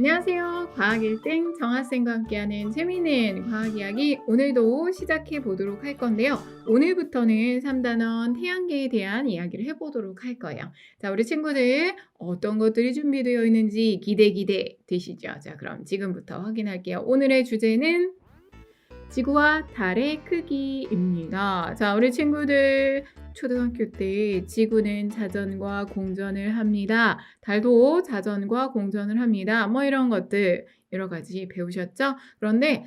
안녕하세요. 과학 1등 정하쌤과 함께하는 재미있는 과학 이야기 오늘도 시작해 보도록 할 건데요. 오늘부터는 3단원 태양계에 대한 이야기를 해보도록 할 거예요. 자, 우리 친구들 어떤 것들이 준비되어 있는지 기대 기대 되시죠? 자, 그럼 지금부터 확인할게요. 오늘의 주제는 지구와 달의 크기입니다. 자, 우리 친구들 초등학교 때 지구는 자전과 공전을 합니다. 달도 자전과 공전을 합니다. 뭐 이런 것들 여러 가지 배우셨죠? 그런데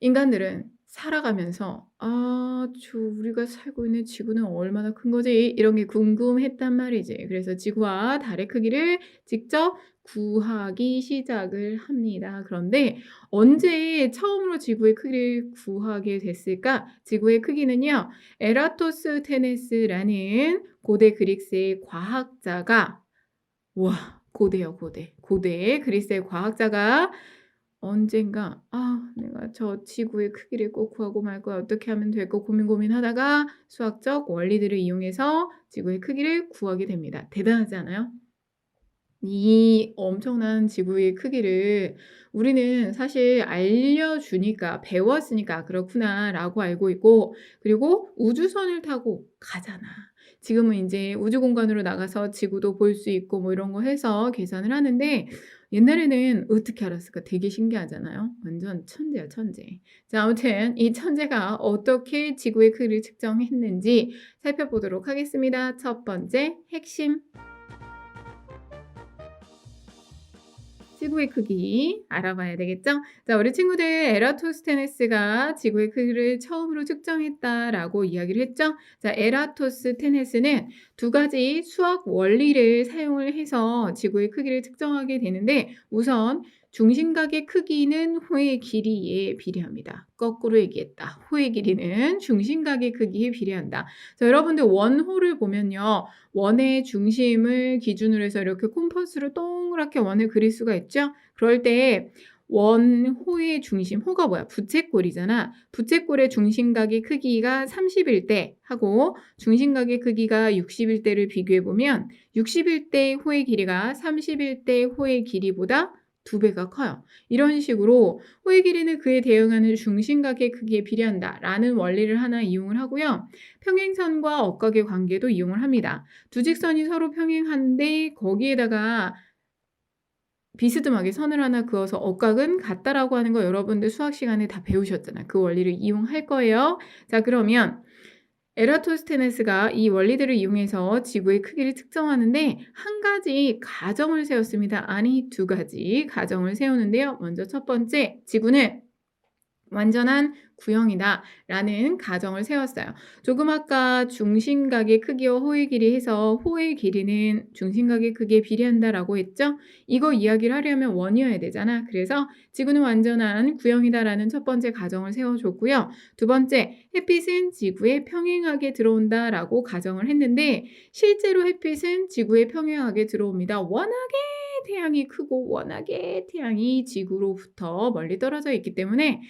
인간들은 살아가면서 아, 저 우리가 살고 있는 지구는 얼마나 큰 거지? 이런 게 궁금했단 말이지. 그래서 지구와 달의 크기를 직접 구하기 시작을 합니다. 그런데 언제 처음으로 지구의 크기를 구하게 됐을까? 지구의 크기는요, 에라토스테네스라는 고대 그리스의 과학자가, 와, 고대요, 고대. 고대 그리스의 과학자가 언젠가 아 내가 저 지구의 크기를 꼭 구하고 말 거야 어떻게 하면 될까 고민 고민하다가 수학적 원리들을 이용해서 지구의 크기를 구하게 됩니다. 대단하지 않아요? 이 엄청난 지구의 크기를 우리는 사실 알려주니까 배웠으니까 그렇구나라고 알고 있고 그리고 우주선을 타고 가잖아. 지금은 이제 우주 공간으로 나가서 지구도 볼 수 있고 뭐 이런 거 해서 계산을 하는데 옛날에는 어떻게 알았을까? 되게 신기하잖아요. 완전 천재야, 천재. 자, 아무튼 이 천재가 어떻게 지구의 크기를 측정했는지 살펴보도록 하겠습니다. 첫 번째, 핵심. 지구의 크기 알아봐야 되겠죠? 자, 우리 친구들 에라토스테네스가 지구의 크기를 처음으로 측정했다라고 이야기를 했죠? 자, 에라토스테네스는 두 가지 수학 원리를 사용을 해서 지구의 크기를 측정하게 되는데 우선 중심각의 크기는 호의 길이에 비례합니다. 거꾸로 얘기했다. 호의 길이는 중심각의 크기에 비례한다. 자, 여러분들 원호를 보면요. 원의 중심을 기준으로 해서 이렇게 콤퍼스로 동그랗게 원을 그릴 수가 있죠. 그럴 때 원호의 중심, 호가 뭐야? 부채꼴이잖아. 부채꼴의 중심각의 크기가 30일 때 하고 중심각의 크기가 60일 때를 비교해 보면 60일 때 호의 길이가 30일 때 호의 길이보다 두 배가 커요. 이런 식으로 호의 길이는 그에 대응하는 중심각의 크기에 비례한다 라는 원리를 하나 이용을 하고요. 평행선과 억각의 관계도 이용을 합니다. 두 직선이 서로 평행한데 거기에다가 비스듬하게 선을 하나 그어서 억각은 같다라고 하는 거 여러분들 수학 시간에 다 배우셨잖아요. 그 원리를 이용할 거예요. 자, 그러면 에라토스테네스가 이 원리들을 이용해서 지구의 크기를 측정하는데 한 가지 가정을 세웠습니다. 아니 두 가지 가정을 세우는데요. 먼저 첫 번째 지구는 완전한 구형이다 라는 가정을 세웠어요. 조금 아까 중심각의 크기와 호의 길이 해서 호의 길이는 중심각의 크기에 비례한다 라고 했죠? 이거 이야기를 하려면 원이어야 되잖아. 그래서 지구는 완전한 구형이다 라는 첫 번째 가정을 세워줬고요. 두 번째, 햇빛은 지구에 평행하게 들어온다 라고 가정을 했는데 실제로 햇빛은 지구에 평행하게 들어옵니다. 워낙에 태양이 크고 워낙에 태양이 지구로부터 멀리 떨어져 있기 때문에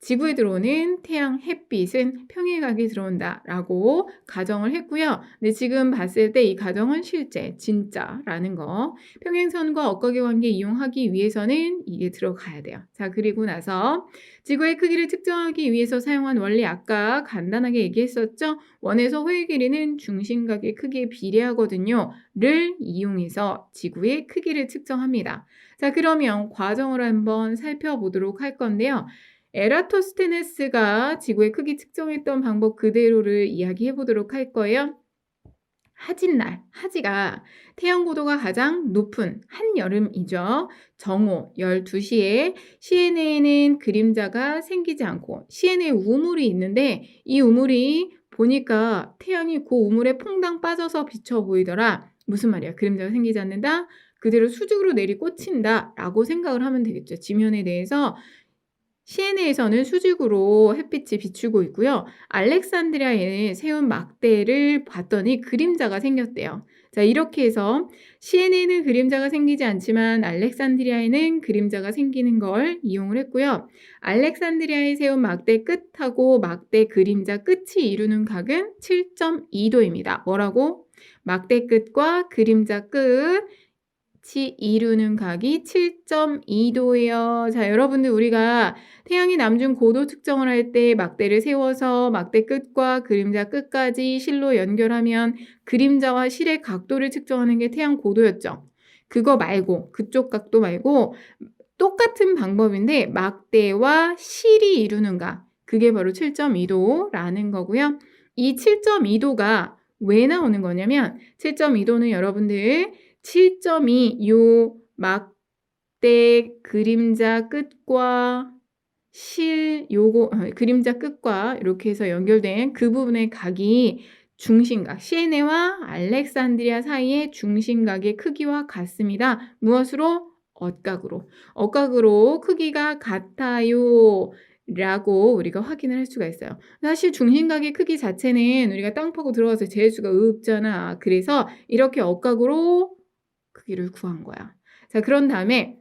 지구에 들어오는 태양 햇빛은 평행하게 들어온다 라고 가정을 했고요. 근데 지금 봤을 때 이 가정은 실제, 진짜라는 거. 평행선과 억각의 관계 이용하기 위해서는 이게 들어가야 돼요. 자, 그리고 나서 지구의 크기를 측정하기 위해서 사용한 원리 아까 간단하게 얘기했었죠? 원에서 호의 길이는 중심각의 크기에 비례하거든요. 를 이용해서 지구의 크기를 측정합니다. 자, 그러면 과정을 한번 살펴보도록 할 건데요. 에라토스테네스가 지구의 크기 측정했던 방법 그대로를 이야기해 보도록 할 거예요. 하진날, 하지가 태양 고도가 가장 높은 한여름이죠. 정오 12시에 시에네에는 그림자가 생기지 않고 시에네에 우물이 있는데 이 우물이 보니까 태양이 그 우물에 퐁당 빠져서 비쳐 보이더라. 무슨 말이야? 그림자가 생기지 않는다? 그대로 수직으로 내리 꽂힌다 라고 생각을 하면 되겠죠. 지면에 대해서 시에네에서는 수직으로 햇빛이 비추고 있고요. 알렉산드리아에 세운 막대를 봤더니 그림자가 생겼대요. 자, 이렇게 해서 시에네에는 그림자가 생기지 않지만 알렉산드리아에는 그림자가 생기는 걸 이용을 했고요. 알렉산드리아에 세운 막대 끝하고 막대 그림자 끝이 이루는 각은 7.2도입니다. 뭐라고? 막대 끝과 그림자 끝 같이 이루는 각이 7.2도예요. 자, 여러분들 우리가 태양의 남중 고도 측정을 할 때 막대를 세워서 막대 끝과 그림자 끝까지 실로 연결하면 그림자와 실의 각도를 측정하는 게 태양 고도였죠. 그거 말고 그쪽 각도 말고 똑같은 방법인데 막대와 실이 이루는 각 그게 바로 7.2도라는 거고요. 이 7.2도가 왜 나오는 거냐면 7.2도는 여러분들 7.2요 막대 그림자 끝과 실 요거 어, 그림자 끝과 이렇게 해서 연결된 그 부분의 각이 중심각 시에네와 알렉산드리아 사이의 중심각의 크기와 같습니다. 무엇으로? 엇각으로. 엇각으로 크기가 같아요. 라고 우리가 확인을 할 수가 있어요. 사실 중심각의 크기 자체는 우리가 땅 파고 들어가서 재수가 없잖아. 그래서 이렇게 엇각으로 크기를 구한 거야. 자, 그런 다음에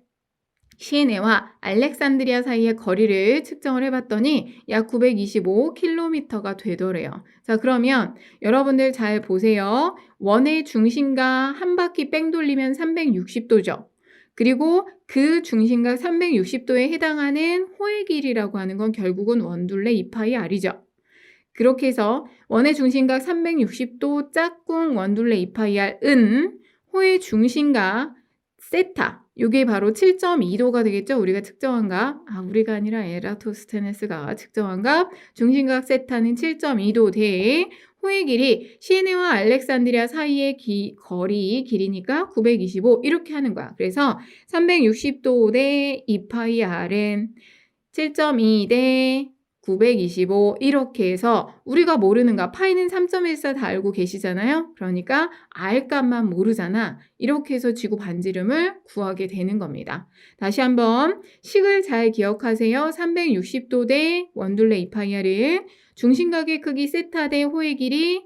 시에네와 알렉산드리아 사이의 거리를 측정을 해봤더니 약 925km가 되더래요. 자, 그러면 여러분들 잘 보세요. 원의 중심과 한 바퀴 뺑 돌리면 360도죠. 그리고 그 중심각 360도에 해당하는 호의 길이라고 하는 건 결국은 원둘레 2파이 r이죠. 그렇게 해서 원의 중심각 360도 짝꿍 원둘레 2파이 r은 호의 중심각 세타 이게 바로 7.2도가 되겠죠. 우리가 측정한 값. 아, 우리가 아니라 에라토스테네스가 측정한 값. 중심각 세타는 7.2도 대 호의 길이 시에네와 알렉산드리아 사이의 기, 거리 길이니까 925 이렇게 하는 거야. 그래서 360도 대 2파이 r은 7.2 대 925 이렇게 해서 우리가 모르는가 파이는 3.14 다 알고 계시잖아요. 그러니까 R 값만 모르잖아. 이렇게 해서 지구 반지름을 구하게 되는 겁니다. 다시 한번 식을 잘 기억하세요. 360도 대 원둘레 2파이 r은 중심각의 크기 세타 대 호의 길이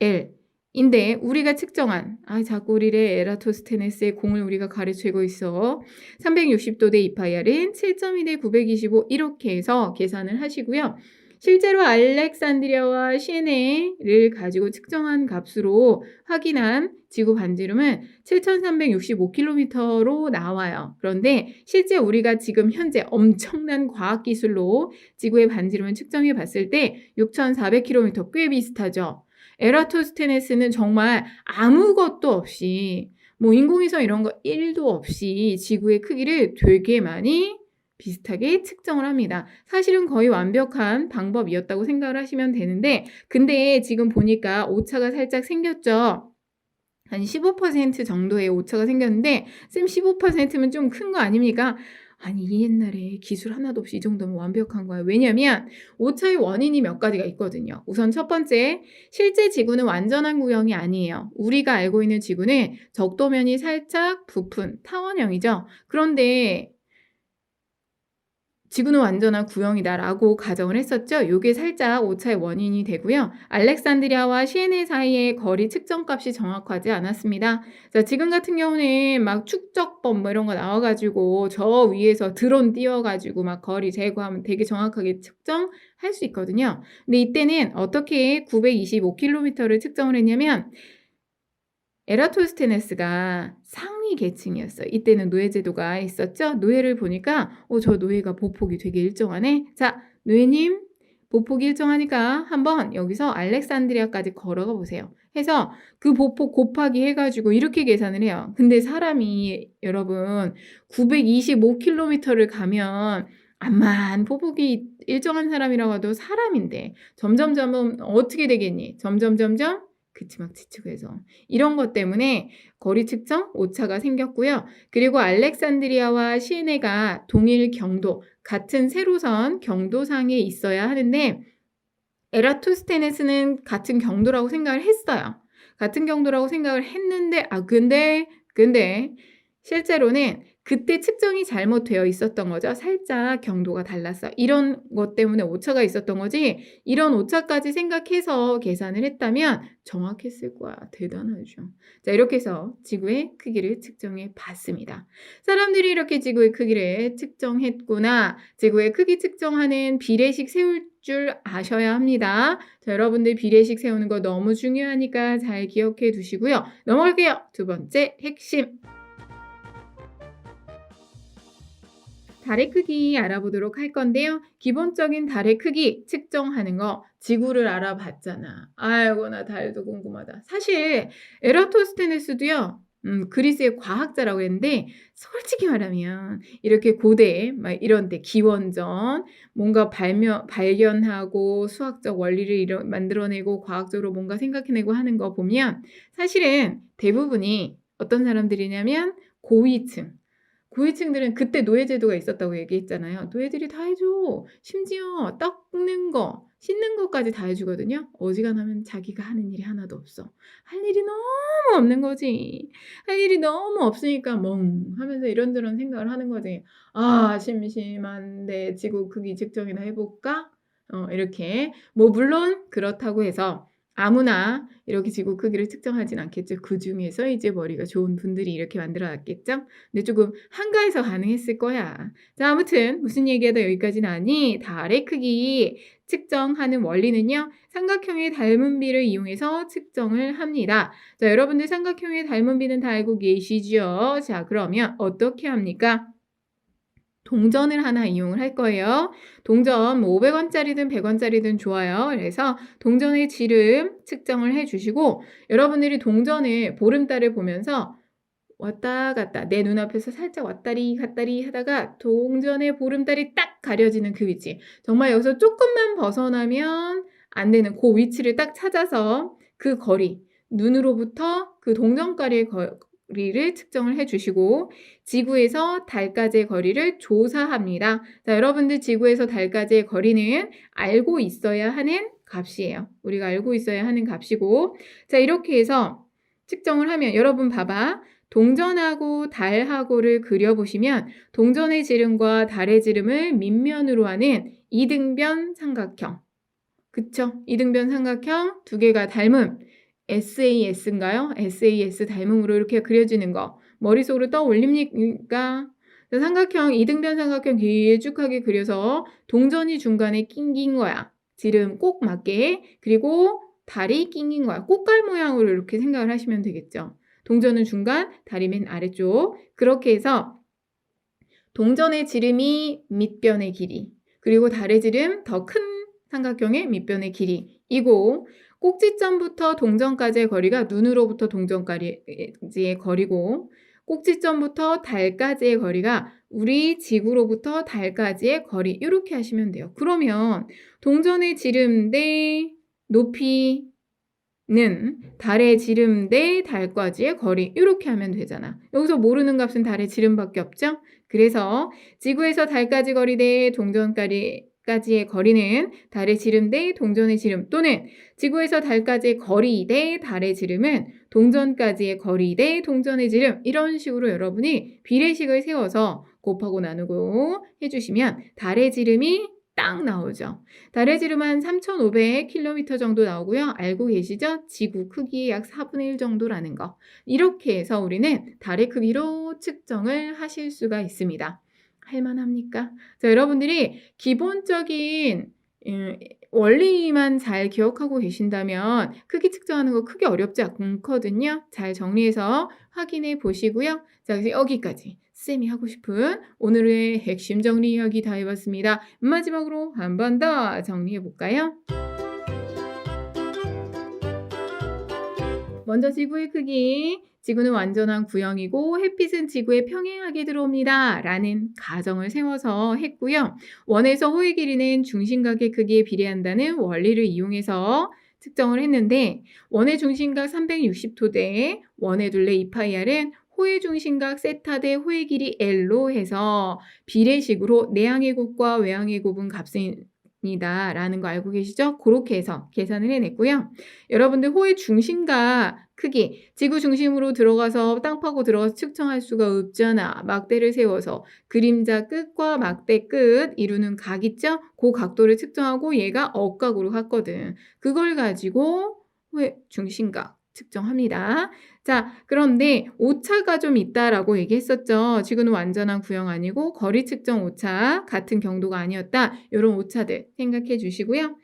L 인데 우리가 측정한 아 자꾸 우리를 에라토스테네스의 공을 우리가 가르치고 있어 360도 대 2파이알은 7.2 대 925 이렇게 해서 계산을 하시고요. 실제로 알렉산드리아와 시에네를 가지고 측정한 값으로 확인한 지구 반지름은 7,365km로 나와요. 그런데 실제 우리가 지금 현재 엄청난 과학 기술로 지구의 반지름을 측정해 봤을 때 6,400km 꽤 비슷하죠. 에라토스테네스는 정말 아무것도 없이 뭐 인공위성 이런 거 1도 없이 지구의 크기를 되게 많이 비슷하게 측정을 합니다. 사실은 거의 완벽한 방법이었다고 생각을 하시면 되는데 근데 지금 보니까 오차가 살짝 생겼죠. 한 15% 정도의 오차가 생겼는데 쌤 15%면 좀 큰 거 아닙니까? 아니 이 옛날에 기술 하나도 없이 이 정도면 완벽한 거야. 왜냐면 오차의 원인이 몇 가지가 있거든요. 우선 첫 번째, 실제 지구는 완전한 구형이 아니에요. 우리가 알고 있는 지구는 적도면이 살짝 부푼 타원형이죠. 그런데 지구는 완전한 구형이다라고 가정을 했었죠. 이게 살짝 오차의 원인이 되고요. 알렉산드리아와 시에네 사이의 거리 측정값이 정확하지 않았습니다. 자, 지금 같은 경우는 막 축적법 뭐 이런 거 나와가지고 저 위에서 드론 띄워가지고 막 거리 제거하면 되게 정확하게 측정할 수 있거든요. 근데 이때는 어떻게 925km를 측정을 했냐면 에라토스테네스가 상위 계층이었어요. 이때는 노예 제도가 있었죠. 노예를 보니까 어, 저 노예가 보폭이 되게 일정하네. 자, 노예님 보폭이 일정하니까 한번 여기서 알렉산드리아까지 걸어가 보세요. 해서 그 보폭 곱하기 해가지고 이렇게 계산을 해요. 근데 사람이 여러분 925km를 가면 암만 보폭이 일정한 사람이라고 해도 사람인데 점점점 어떻게 되겠니? 점점점점 그치 막 지치고 해서 이런 것 때문에 거리 측정 오차가 생겼고요. 그리고 알렉산드리아와 시에네가 동일 경도 같은 세로선 경도상에 있어야 하는데 에라토스테네스는 같은 경도라고 생각을 했어요. 같은 경도라고 생각을 했는데 아 근데 근데 실제로는 그때 측정이 잘못되어 있었던 거죠. 살짝 경도가 달랐어. 이런 것 때문에 오차가 있었던 거지. 이런 오차까지 생각해서 계산을 했다면 정확했을 거야. 대단하죠. 자, 이렇게 해서 지구의 크기를 측정해 봤습니다. 사람들이 이렇게 지구의 크기를 측정했구나. 지구의 크기 측정하는 비례식 세울 줄 아셔야 합니다. 자, 여러분들 비례식 세우는 거 너무 중요하니까 잘 기억해 두시고요. 넘어갈게요. 두 번째 핵심. 달의 크기 알아보도록 할 건데요. 기본적인 달의 크기 측정하는 거 지구를 알아봤잖아. 아이고 나 달도 궁금하다. 사실 에라토스테네스도요. 음, 그리스의 과학자라고 했는데 솔직히 말하면 이렇게 고대 막 이런 데 기원전 뭔가 발명, 발견하고 수학적 원리를 이런, 만들어내고 과학적으로 뭔가 생각해내고 하는 거 보면 사실은 대부분이 어떤 사람들이냐면 고위층 고위층들은 그때 노예제도가 있었다고 얘기했잖아요. 노예들이 다 해줘. 심지어 닦는 거, 씻는 것까지 다 해주거든요. 어지간하면 자기가 하는 일이 하나도 없어. 할 일이 너무 없는 거지. 할 일이 너무 없으니까 멍 하면서 이런저런 생각을 하는 거지. 아, 심심한데 지구 크기 측정이나 해볼까? 어, 이렇게. 뭐, 물론 그렇다고 해서 아무나 이렇게 지구 크기를 측정하진 않겠죠. 그 중에서 이제 머리가 좋은 분들이 이렇게 만들어 놨겠죠. 근데 조금 한가해서 가능했을 거야. 자, 아무튼 무슨 얘기하다 여기까지 나니 달의 크기 측정하는 원리는요. 삼각형의 닮은비를 이용해서 측정을 합니다. 자, 여러분들 삼각형의 닮은비는 다 알고 계시죠? 자, 그러면 어떻게 합니까? 동전을 하나 이용을 할 거예요. 동전 뭐 500원짜리든 100원짜리든 좋아요. 그래서 동전의 지름 측정을 해 주시고 여러분들이 동전의 보름달을 보면서 왔다 갔다 내 눈앞에서 살짝 왔다리 갔다리 하다가 동전의 보름달이 딱 가려지는 그 위치. 정말 여기서 조금만 벗어나면 안 되는 그 위치를 딱 찾아서 그 거리 눈으로부터 그 동전가리의 거 리를 측정을 해 주시고 지구에서 달까지의 거리를 조사합니다. 자, 여러분들 지구에서 달까지의 거리는 알고 있어야 하는 값이에요. 우리가 알고 있어야 하는 값이고 자, 이렇게 해서 측정을 하면 여러분 봐봐. 동전하고 달하고를 그려보시면 동전의 지름과 달의 지름을 밑면으로 하는 이등변 삼각형. 그쵸? 이등변 삼각형 두 개가 닮음. SAS인가요? SAS 닮음으로 이렇게 그려지는 거. 머릿속으로 떠올립니까? 삼각형, 이등변 삼각형 길쭉하게 그려서 동전이 중간에 낑긴 거야. 지름 꼭 맞게. 그리고 다리 낑긴 거야. 꽃갈 모양으로 이렇게 생각을 하시면 되겠죠. 동전은 중간, 다리 맨 아래쪽. 그렇게 해서 동전의 지름이 밑변의 길이, 그리고 달의 지름 더 큰 삼각형의 밑변의 길이 이고 꼭지점부터 동전까지의 거리가 눈으로부터 동전까지의 거리고 꼭지점부터 달까지의 거리가 우리 지구로부터 달까지의 거리 이렇게 하시면 돼요. 그러면 동전의 지름 대 높이 는 달의 지름 대 달까지의 거리 이렇게 하면 되잖아. 여기서 모르는 값은 달의 지름밖에 없죠? 그래서 지구에서 달까지 거리 대 동전까지 까지의 거리는 달의 지름 대 동전의 지름 또는 지구에서 달까지의 거리 대 달의 지름은 동전까지의 거리 대 동전의 지름 이런 식으로 여러분이 비례식을 세워서 곱하고 나누고 해주시면 달의 지름이 딱 나오죠. 달의 지름 한 3,500km 정도 나오고요. 알고 계시죠? 지구 크기의 약 4분의 1 정도라는 거. 이렇게 해서 우리는 달의 크기로 측정을 하실 수가 있습니다. 할만합니까? 자, 여러분들이 기본적인 음, 원리만 잘 기억하고 계신다면 크기 측정하는 거 크게 어렵지 않거든요. 잘 정리해서 확인해 보시고요. 자, 이제 여기까지 쌤이 하고 싶은 오늘의 핵심 정리 이야기 다 해봤습니다. 마지막으로 한 번 더 정리해 볼까요? 먼저 지구의 크기. 지구는 완전한 구형이고 햇빛은 지구에 평행하게 들어옵니다. 라는 가정을 세워서 했고요. 원에서 호의 길이는 중심각의 크기에 비례한다는 원리를 이용해서 측정을 했는데 원의 중심각 360도 대 원의 둘레 2파이알은 호의 중심각 세타 대 호의 길이 L로 해서 비례식으로 내항의 곱과 외항의 곱은 값은 라는 거 알고 계시죠? 그렇게 해서 계산을 해냈고요. 여러분들 호의 중심과 크기, 지구 중심으로 들어가서 땅 파고 들어가서 측정할 수가 없잖아. 막대를 세워서 그림자 끝과 막대 끝 이루는 각 있죠? 그 각도를 측정하고 얘가 억각으로 갔거든. 그걸 가지고 호의 중심각 측정합니다. 자, 그런데 오차가 좀 있다라고 얘기했었죠. 지구는 완전한 구형 아니고 거리 측정 오차 같은 경도가 아니었다. 이런 오차들 생각해 주시고요.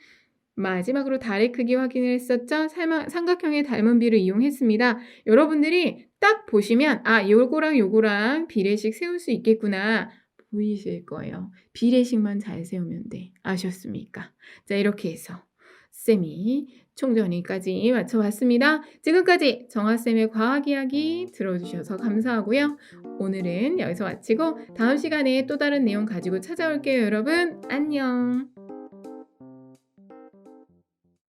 마지막으로 달의 크기 확인을 했었죠. 삼각형의 닮은 비를 이용했습니다. 여러분들이 딱 보시면 아 요거랑 요거랑 비례식 세울 수 있겠구나. 보이실 거예요. 비례식만 잘 세우면 돼. 아셨습니까? 자, 이렇게 해서 쌤이 총정리까지 맞춰봤습니다. 지금까지 정아쌤의 과학 이야기 들어주셔서 감사하고요. 오늘은 여기서 마치고 다음 시간에 또 다른 내용 가지고 찾아올게요, 여러분. 안녕.